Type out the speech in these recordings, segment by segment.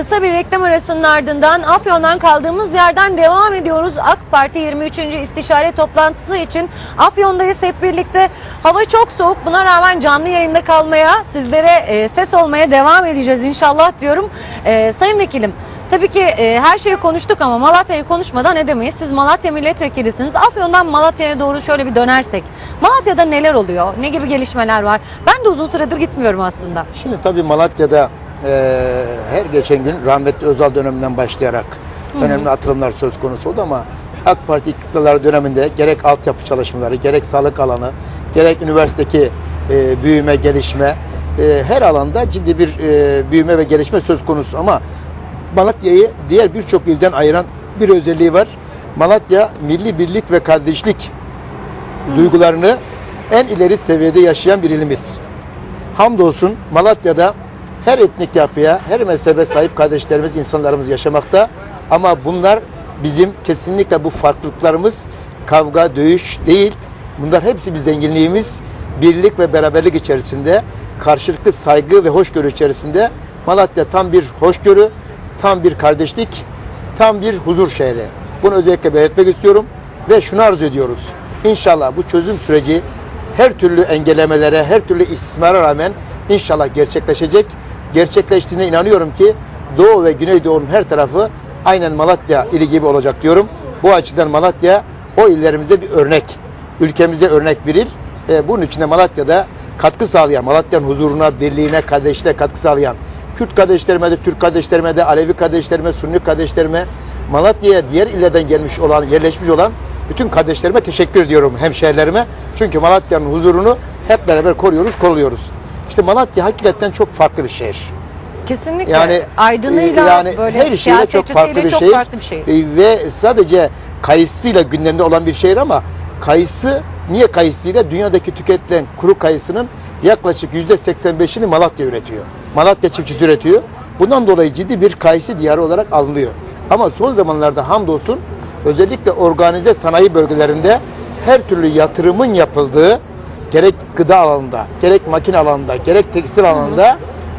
Kısa bir reklam arasının ardından Afyon'dan kaldığımız yerden devam ediyoruz. AK Parti 23. istişare toplantısı için Afyon'dayız hep birlikte. Hava çok soğuk. Buna rağmen canlı yayında kalmaya, sizlere e, ses olmaya devam edeceğiz inşallah diyorum. E, Sayın Vekilim, Tabii ki e, her şeyi konuştuk ama Malatya'yı konuşmadan edemeyiz. Siz Malatya milletvekilisiniz. Afyon'dan Malatya'ya doğru şöyle bir dönersek. Malatya'da neler oluyor? Ne gibi gelişmeler var? Ben de uzun süredir gitmiyorum aslında. Şimdi tabii Malatya'da e, her geçen gün rahmetli Özal döneminden başlayarak Hı. önemli atılımlar söz konusu oldu ama AK Parti iktidarları döneminde gerek altyapı çalışmaları, gerek sağlık alanı, gerek üniversitedeki e, büyüme, gelişme e, her alanda ciddi bir e, büyüme ve gelişme söz konusu ama Malatya'yı diğer birçok ilden ayıran bir özelliği var. Malatya milli birlik ve kardeşlik duygularını en ileri seviyede yaşayan bir ilimiz. Hamdolsun Malatya'da her etnik yapıya, her mezhebe sahip kardeşlerimiz, insanlarımız yaşamakta. Ama bunlar bizim kesinlikle bu farklılıklarımız kavga, dövüş değil. Bunlar hepsi bir zenginliğimiz. Birlik ve beraberlik içerisinde, karşılıklı saygı ve hoşgörü içerisinde Malatya tam bir hoşgörü, tam bir kardeşlik, tam bir huzur şehri. Bunu özellikle belirtmek istiyorum ve şunu arzu ediyoruz. İnşallah bu çözüm süreci her türlü engellemelere, her türlü istismara rağmen inşallah gerçekleşecek. Gerçekleştiğine inanıyorum ki Doğu ve Güneydoğu'nun her tarafı aynen Malatya ili gibi olacak diyorum. Bu açıdan Malatya o illerimize bir örnek. Ülkemize örnek bir il. E, bunun için de Malatya'da katkı sağlayan, Malatya'nın huzuruna, birliğine, kardeşliğe katkı sağlayan Kürt kardeşlerime de, Türk kardeşlerime de, Alevi kardeşlerime, Sunni kardeşlerime, Malatya'ya diğer illerden gelmiş olan, yerleşmiş olan bütün kardeşlerime teşekkür ediyorum hemşehrilerime. Çünkü Malatya'nın huzurunu hep beraber koruyoruz, kolluyoruz. İşte Malatya hakikaten çok farklı bir şehir. Kesinlikle. Yani Aydınıyla e, yani böyle her şeyle çok farklı bir çok şehir. farklı bir şehir. E, ve sadece kayısıyla gündemde olan bir şehir ama kayısı niye kayısıyla dünyadaki tüketilen kuru kayısının yaklaşık %85'ini Malatya üretiyor. Malatya çiftçisi üretiyor. Bundan dolayı ciddi bir kayısı diyarı olarak alınıyor. Ama son zamanlarda hamdolsun özellikle organize sanayi bölgelerinde her türlü yatırımın yapıldığı gerek gıda alanında, gerek makine alanında, gerek tekstil alanında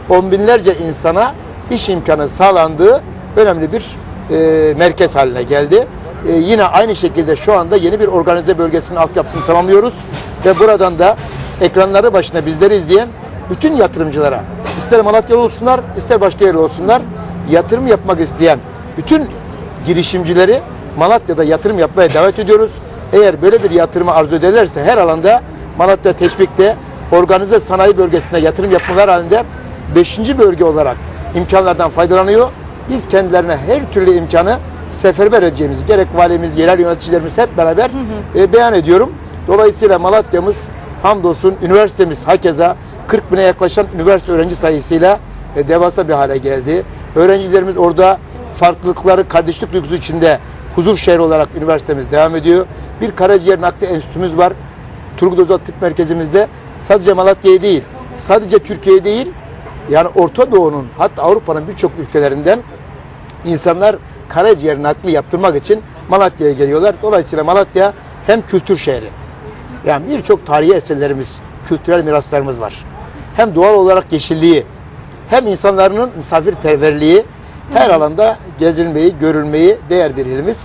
on binlerce insana iş imkanı sağlandığı önemli bir e, merkez haline geldi. E, yine aynı şekilde şu anda yeni bir organize bölgesinin altyapısını tamamlıyoruz ve buradan da ekranları başında bizleri izleyen bütün yatırımcılara, ister Malatyalı olsunlar, ister başka yerli olsunlar, yatırım yapmak isteyen bütün girişimcileri Malatya'da yatırım yapmaya davet ediyoruz. Eğer böyle bir yatırımı arzu ederlerse her alanda Malatya Teşvik'te organize sanayi bölgesinde yatırım yapmalar halinde 5. bölge olarak imkanlardan faydalanıyor. Biz kendilerine her türlü imkanı seferber edeceğimiz gerek valimiz, yerel yöneticilerimiz hep beraber Hı hı. e, beyan ediyorum. Dolayısıyla Malatya'mız hamdolsun üniversitemiz hakeza 40 bine yaklaşan üniversite öğrenci sayısıyla e, devasa bir hale geldi. Öğrencilerimiz orada farklılıkları, kardeşlik duygusu içinde huzur şehri olarak üniversitemiz devam ediyor. Bir karaciğer nakli enstitümüz var. Turgut Özal Tıp Merkezimizde sadece Malatya'yı değil, sadece Türkiye değil, yani Orta Doğu'nun hatta Avrupa'nın birçok ülkelerinden insanlar karaciğer nakli yaptırmak için Malatya'ya geliyorlar. Dolayısıyla Malatya hem kültür şehri, yani birçok tarihi eserlerimiz, kültürel miraslarımız var. Hem doğal olarak yeşilliği, hem insanların misafirperverliği, her alanda gezilmeyi, görülmeyi değer bir ilimiz.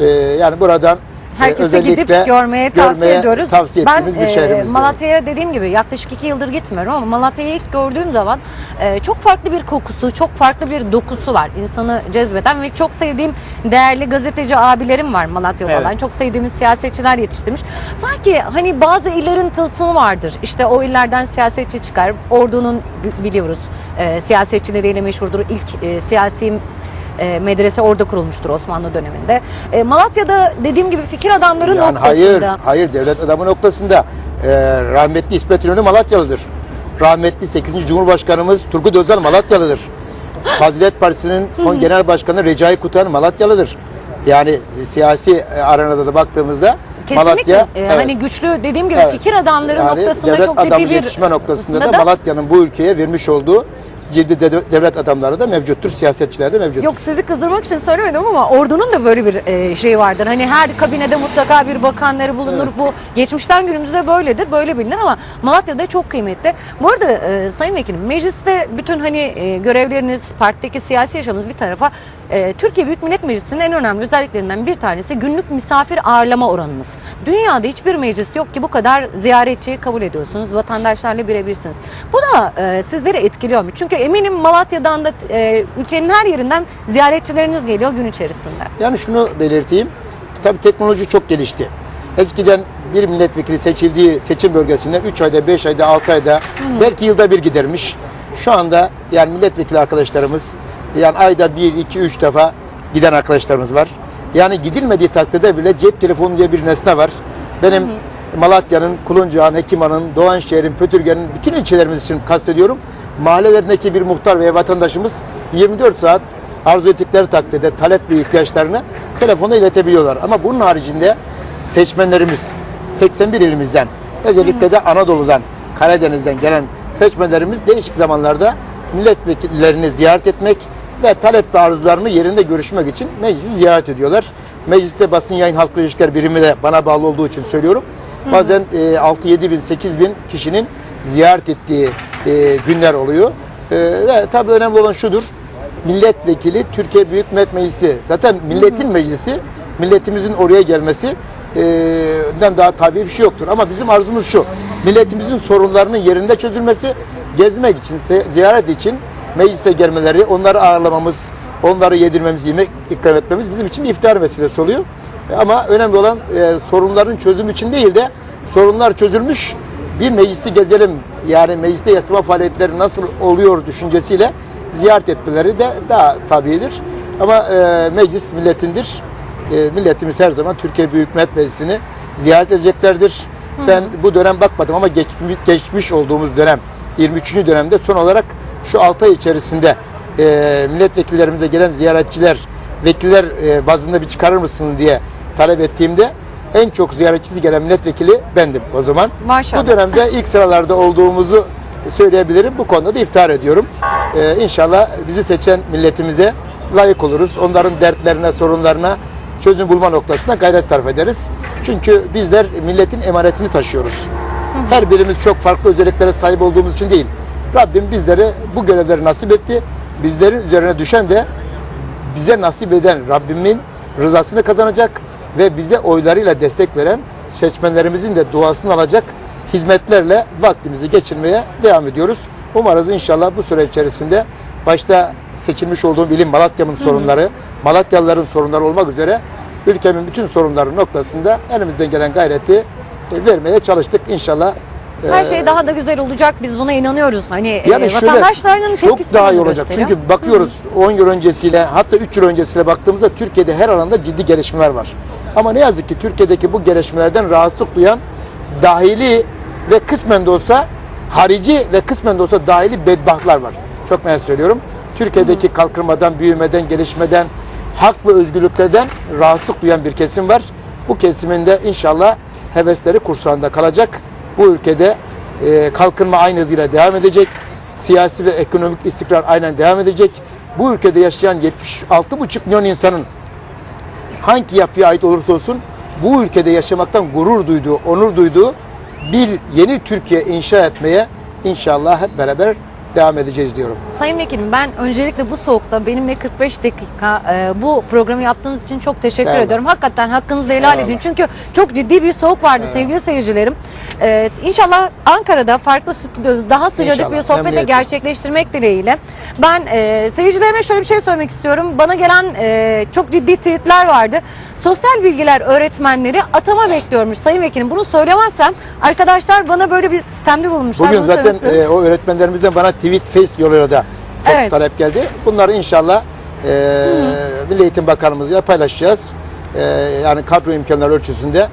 Ee, yani buradan Herkese gidip görmeye tavsiye görmeye ediyoruz. tavsiye ben bir e. Malatya'ya dediğim gibi yaklaşık iki yıldır gitmiyorum ama Malatya'yı ilk gördüğüm zaman e, çok farklı bir kokusu, çok farklı bir dokusu var. İnsanı cezbeden ve çok sevdiğim değerli gazeteci abilerim var Malatya'da Evet. olan. Çok sevdiğimiz siyasetçiler yetiştirmiş. Sanki hani bazı illerin tılsımı vardır. İşte o illerden siyasetçi çıkar. Ordu'nun bi- biliyoruz e, siyasetçileriyle meşhurdur. İlk e, siyasi e, medrese orada kurulmuştur Osmanlı döneminde. E, Malatya'da dediğim gibi fikir adamları Yani noktasında. hayır, hayır devlet adamı noktasında e, rahmetli İsmet İnönü Malatyalıdır. Rahmetli 8. Cumhurbaşkanımız Turgut Özal Malatyalıdır. Fazilet Partisi'nin son genel başkanı Recai Kutan Malatyalıdır. Yani siyasi e, arenada da baktığımızda Kesinlikle. Malatya E, evet, Hani güçlü dediğim gibi evet. fikir adamları yani noktasında çok ciddi bir yetişme noktasında da noktasında Malatya'nın bu ülkeye vermiş olduğu ciddi de- devlet adamları da mevcuttur, siyasetçiler de mevcuttur. Yok sizi kızdırmak için söylemedim ama ordunun da böyle bir e, şeyi vardır. Hani her kabinede mutlaka bir bakanları bulunur. Evet. Bu geçmişten günümüzde böyledir. Böyle bilinir ama Malatya'da çok kıymetli. Bu arada e, Sayın Vekilim mecliste bütün hani e, görevleriniz, partideki siyasi yaşamınız bir tarafa e, Türkiye Büyük Millet Meclisi'nin en önemli özelliklerinden bir tanesi günlük misafir ağırlama oranınız. Dünyada hiçbir meclis yok ki bu kadar ziyaretçiyi kabul ediyorsunuz. Vatandaşlarla birebirsiniz. Bu da e, sizleri etkiliyor mu? Çünkü eminim Malatya'dan da e, ülkenin her yerinden ziyaretçileriniz geliyor gün içerisinde. Yani şunu belirteyim. Tabii teknoloji çok gelişti. Eskiden bir milletvekili seçildiği seçim bölgesinde 3 ayda, 5 ayda, 6 ayda belki yılda bir gidermiş. Şu anda yani milletvekili arkadaşlarımız yani ayda 1, 2, 3 defa giden arkadaşlarımız var. Yani gidilmediği takdirde bile cep telefonu diye bir nesne var. Benim Malatya'nın, Kuluncahan, Hekiman'ın, Doğanşehir'in, Pötürgen'in bütün ilçelerimiz için kastediyorum. Mahallelerindeki bir muhtar veya vatandaşımız 24 saat arzu ettikleri takdirde talep ve ihtiyaçlarını telefonla iletebiliyorlar. Ama bunun haricinde seçmenlerimiz 81 ilimizden özellikle de Anadolu'dan, Karadeniz'den gelen seçmenlerimiz değişik zamanlarda milletvekillerini ziyaret etmek ve talep ve arzularını yerinde görüşmek için meclisi ziyaret ediyorlar. Mecliste basın yayın halkla ilişkiler birimi de bana bağlı olduğu için söylüyorum. Bazen e, 6 7 bin 8 bin kişinin ziyaret ettiği e, günler oluyor. E, ve tabii önemli olan şudur. Milletvekili Türkiye Büyük Millet Meclisi. Zaten milletin meclisi, milletimizin oraya gelmesi e, den daha tabii bir şey yoktur. Ama bizim arzumuz şu. Milletimizin sorunlarının yerinde çözülmesi, gezmek için, ziyaret için meclise gelmeleri, onları ağırlamamız, onları yedirmemiz, yemek ikram etmemiz bizim için bir iftihar meselesi oluyor. E, Ama önemli olan e, sorunların çözümü için değil de sorunlar çözülmüş bir meclisi gezelim. Yani mecliste yasama faaliyetleri nasıl oluyor düşüncesiyle ziyaret etmeleri de daha tabiidir. Ama e, meclis milletindir. E, milletimiz her zaman Türkiye Büyük Millet Meclisi'ni ziyaret edeceklerdir. Ben bu dönem bakmadım ama geçmiş, geçmiş olduğumuz dönem 23. dönemde son olarak şu 6 ay içerisinde e, milletvekillerimize gelen ziyaretçiler vekiller e, bazında bir çıkarır mısın diye talep ettiğimde en çok ziyaretçisi gelen milletvekili bendim o zaman. Maşallah. Bu dönemde ilk sıralarda olduğumuzu söyleyebilirim. Bu konuda da iftihar ediyorum. Ee, inşallah bizi seçen milletimize layık oluruz. Onların dertlerine, sorunlarına çözüm bulma noktasında gayret sarf ederiz. Çünkü bizler milletin emanetini taşıyoruz. Her birimiz çok farklı özelliklere sahip olduğumuz için değil. Rabbim bizlere bu görevleri nasip etti. Bizlerin üzerine düşen de bize nasip eden Rabbimin rızasını kazanacak ve bize oylarıyla destek veren seçmenlerimizin de duasını alacak hizmetlerle vaktimizi geçirmeye devam ediyoruz. Umarız inşallah bu süre içerisinde başta seçilmiş olduğum ilim Malatya'nın sorunları, Malatyalıların sorunları olmak üzere ülkemin bütün sorunları noktasında elimizden gelen gayreti e, vermeye çalıştık. İnşallah Her e, şey daha da güzel olacak. Biz buna inanıyoruz. Hani e, yani şöyle vatandaşlarının çok tepkisi daha iyi olacak. gösteriyor. Çünkü bakıyoruz 10 yıl öncesiyle hatta 3 yıl öncesiyle baktığımızda Türkiye'de her alanda ciddi gelişmeler var. Ama ne yazık ki Türkiye'deki bu gelişmelerden rahatsızlık duyan dahili ve kısmen de olsa harici ve kısmen de olsa dahili bedbahtlar var. Çok net söylüyorum. Türkiye'deki kalkınmadan, büyümeden, gelişmeden, hak ve özgürlüklerden rahatsızlık duyan bir kesim var. Bu kesimin de inşallah hevesleri kursağında kalacak. Bu ülkede e, kalkınma aynı hızıyla devam edecek. Siyasi ve ekonomik istikrar aynen devam edecek. Bu ülkede yaşayan 76,5 milyon insanın hangi yapıya ait olursa olsun bu ülkede yaşamaktan gurur duyduğu, onur duyduğu bir yeni Türkiye inşa etmeye inşallah hep beraber devam edeceğiz diyorum. Sayın Vekilim ben öncelikle bu soğukta benimle 45 dakika e, bu programı yaptığınız için çok teşekkür Eyvallah. ediyorum. Hakikaten hakkınızı helal Eyvallah. edin. Çünkü çok ciddi bir soğuk vardı Eyvallah. sevgili seyircilerim. E, inşallah Ankara'da farklı stüdyoda daha sıcacık İnşallah, bir sohbete gerçekleştirmek dileğiyle. Ben e, seyircilerime şöyle bir şey söylemek istiyorum. Bana gelen e, çok ciddi tweetler vardı. Sosyal bilgiler öğretmenleri atama bekliyormuş Sayın Vekilim. Bunu söylemezsem arkadaşlar bana böyle bir sistemde bulmuşlar. Bugün Bunu zaten e, o öğretmenlerimizden bana tweet, face yoluyla da çok Evet. talep geldi. Bunları inşallah e, Milli Eğitim Bakanımızla paylaşacağız. E, yani kadro imkanları ölçüsünde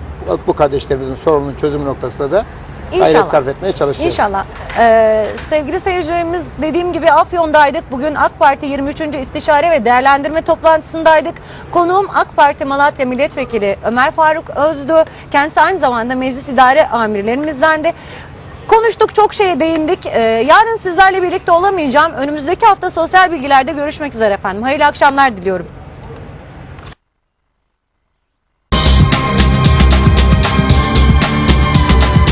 bu kardeşlerimizin sorunun çözümü noktasında da gayret İnşallah. sarf etmeye çalışacağız. İnşallah. Ee, sevgili seyircilerimiz dediğim gibi Afyon'daydık. Bugün AK Parti 23. İstişare ve Değerlendirme toplantısındaydık. Konuğum AK Parti Malatya Milletvekili Ömer Faruk Özdü. Kendisi aynı zamanda meclis idare amirlerimizden de. Konuştuk çok şeye değindik. Ee, yarın sizlerle birlikte olamayacağım. Önümüzdeki hafta sosyal bilgilerde görüşmek üzere efendim. Hayırlı akşamlar diliyorum.